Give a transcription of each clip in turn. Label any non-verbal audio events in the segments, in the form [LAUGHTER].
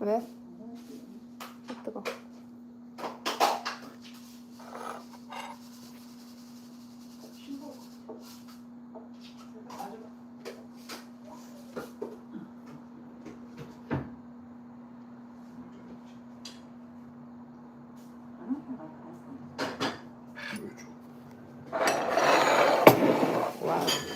왜? 아, 뜨거. 와우.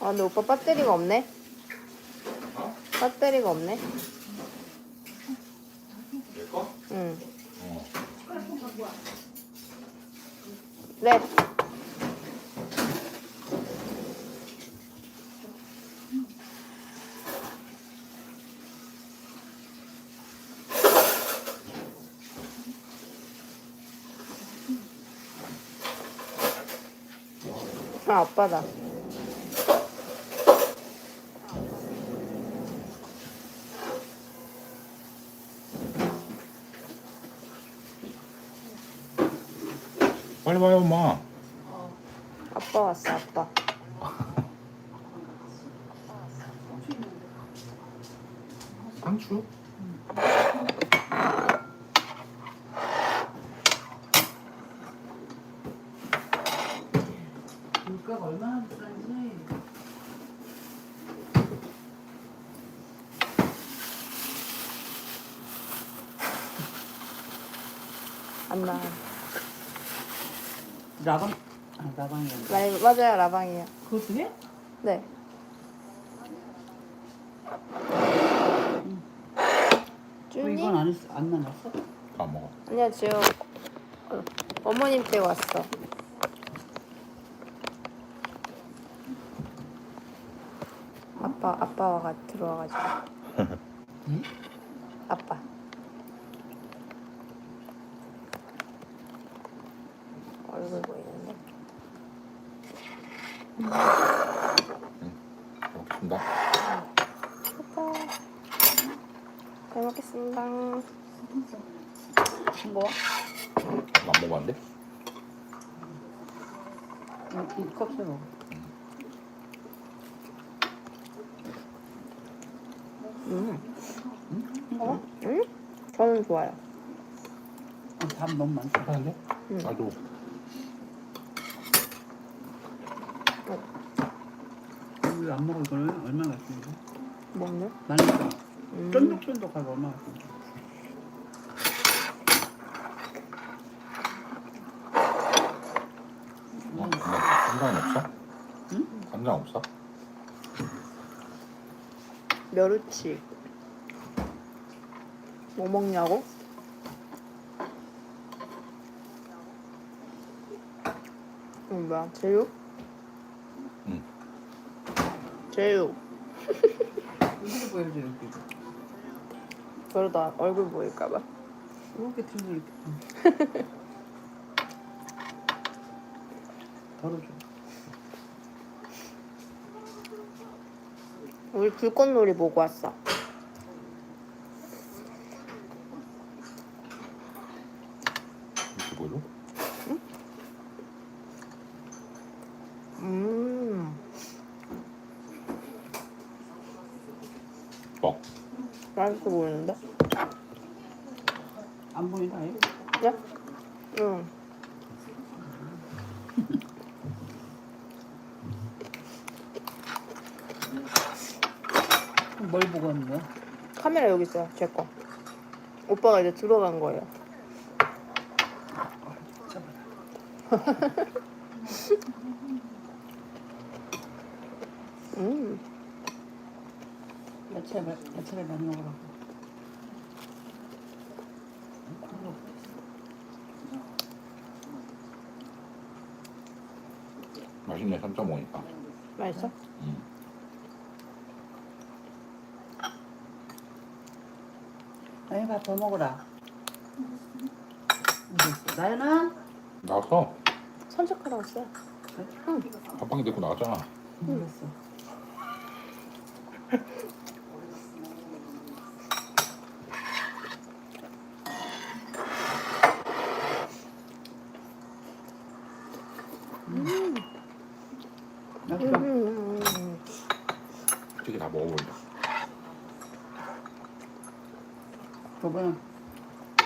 아, 근데 오빠 배터리가 없네? 배터리가 없네? 내 거? 응. 어. 네. 아, 아빠다. 빨리 와요, 엄마. 아빠 왔어, 아빠. 상추? 물가가 얼마나 비싼지 안 나. 라방 아 라방이 아니라 네, 맞아요, 라방이에요. 그것도 해? 네. 왜 쭈니? 이건 안, 했, 안 나눴어? 안 먹어. 아니야, 지금 어, 어머님 댁 왔어. 아빠, 아빠가 들어와가지고. 응? 아빠. 얼굴 보이는데? 먹겠습니다. 아빠. 잘 먹겠습니다. 싱거워? 안 먹어봤는데? 이 컵스 먹어 음. 어? 응? 저는 좋아요. 어, 밥 너무 많다 하는데? 응. 나도. 우리 안 먹어 이거는 얼마나 맛있는데 먹네? 맛있어 음. 쫀득쫀득하고 얼마나 맛있는데 어, 엄마 간장 없어? 응? 간장 없어? 멸우치. 뭐 먹냐고? 응, 뭐야? 제육? 응. 제육. 보여줘 이렇게 그러다 얼굴 보일까봐. 이렇게 들고 이렇게 응. 덜어줘 우리 불꽃놀이 보고 왔어. 이렇게 보여줘? 음, 먹. 맛있어 보이는데? 안 보이나 얘? 네? 응. 그럼 뭘 보고 하는 거야? 카메라 여기 있어요, 제 거. 오빠가 이제 들어간 거예요. [LAUGHS] 음, 야채 야채를 많이 먹으라고 맛있네 3.5니까. 맛있어? 음. 아니 밥더 먹어라. 나연아. 나왔어. 산책하러 왔어요. 응. 밥방에 데리고 나왔잖아. 이랬어. 음. 음, 맛있어. 음, 음, 음. 찌개 다 먹어버린다. 저번에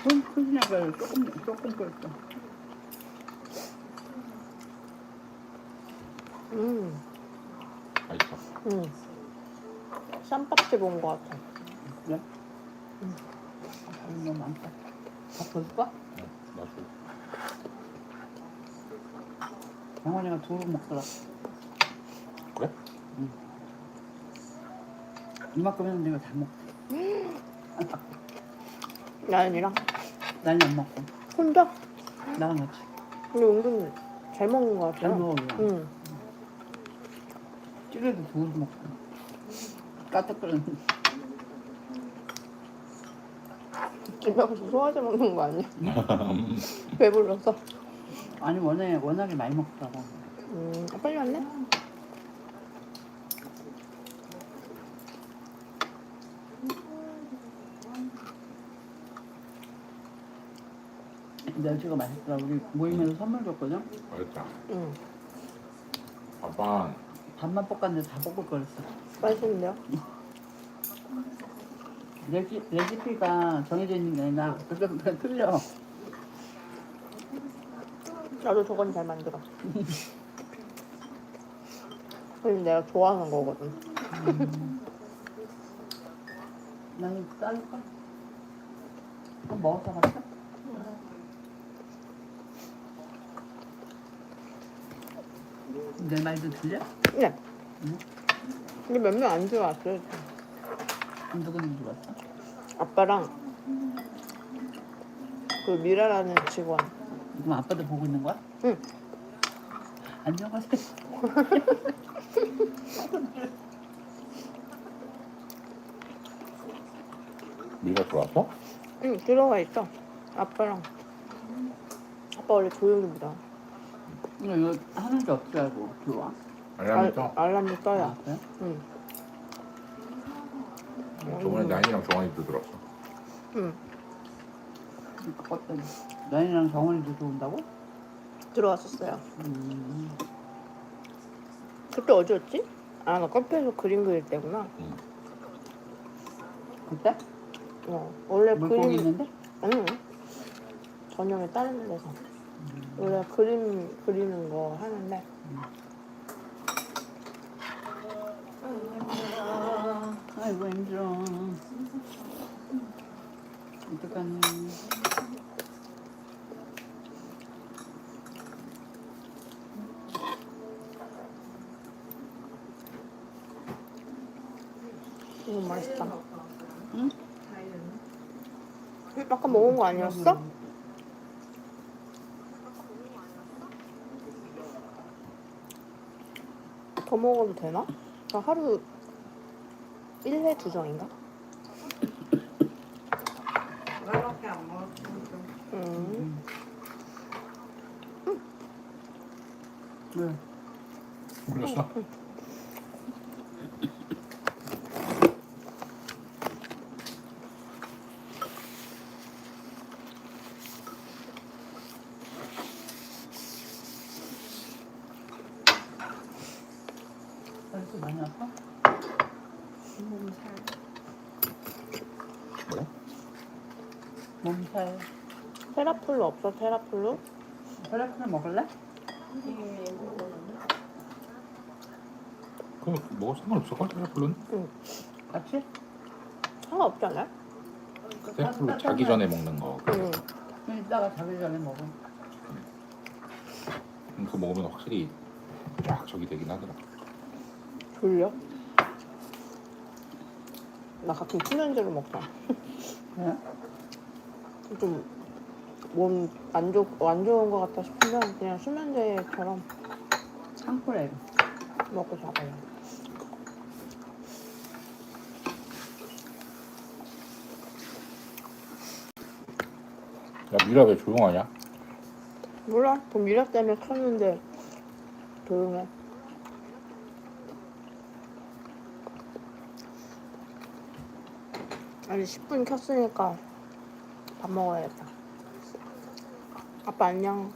큰, 큰 신약을 조금, 조금 끓였어. 음, 맛있어. 음. 쌈밥집 온거 같아. 그래? 응. 밥이 너무 많다. 밥더 줄까? 응, 나도. 영환이가 두루 먹더라. 그래? 이만큼 했는데 이거 다 먹대. 나연이랑 나는 안 먹고. 혼자? 나랑 같이. 근데 은근 잘 먹는 거잘 같아요. 먹어, 그냥. 응. 찌개도 두루 먹고. 까딱거리는. 집에 가서 소화제 먹는 거 아니야? [LAUGHS] 배불러서. 아니, 워낙에, 워낙에 많이 먹더라고. 음, 아, 빨리 왔네? 멸치가 맛있더라. 우리 모임에서 선물 줬거든? 맛있다. 응. 밥방 밥만 볶았는데 다 볶을 거랬어. 맛있는데요? 레시, 레시피가 정해져 있는 게 아니라 그래서 그냥 틀려. 나도 저건 잘 만들어. 그럼 내가 좋아하는 거거든. 나는 자를까? 그럼 먹어서 맛있 내 말도 들려? 네. 응? 근데 몇 명 안 들어왔어요. 누구는 들어왔어? 아빠랑 그 미라라는 직원. 그럼 아빠도 보고 있는 거야? 응. 안녕하세요. 미가 들어왔어? 응, 들어가 있어. 아빠랑. 아빠 원래 조용입니다. 이거, 이거 하는 게 없지 알고 들어와? 알람이 떠. 알람도 떠요. 아, 그래? 응. 저번에 나인이랑 정환이도 들었어. 응. 어떤 나인이랑 정원이도 좋은다고? 들어왔었어요. 음. 그때 어디였지? 아, 나 카페에서 그림 그릴 때구나. 응. 그때? 어, 원래 물고기 그림. 있는데? 응. 저녁에 다른 데서. 원래 그림 그리는 거 하는데. 아이고 힘들어. 어떡하니? 이거 맛있다. 응? 응, 아까 먹은 거 아니었어? 더 먹어도 되나? 나 하루 1회 두 정인가? 나밖에 안 먹었어. 음. 왜? 몰랐어? 벌 써 많이 아파? 몸살. 뭐야? 몸살. 테라플루 없어? 테라플루? 혈액순 먹을래? 그럼 뭐 상관없을 것 같아, 플루는? 같이? 상관없지 않아요? 플루 자기 전에 먹는 거. 응. 이따가 자기 전에 먹어. 음, 그거 먹으면 확실히 쫙 저기 되긴 하더라. 졸려? 나 가끔 수면제로 먹자. 그래? 좀몸안 좋, 안 좋은 것 같다 싶으면 그냥 수면제처럼 창고래. 먹고 자봐요. 야 미라 왜 조용하냐? 몰라. 그 미라 때문에 켰는데 조용해. 아니 10분 켰으니까 밥 먹어야겠다. 아빠 안녕.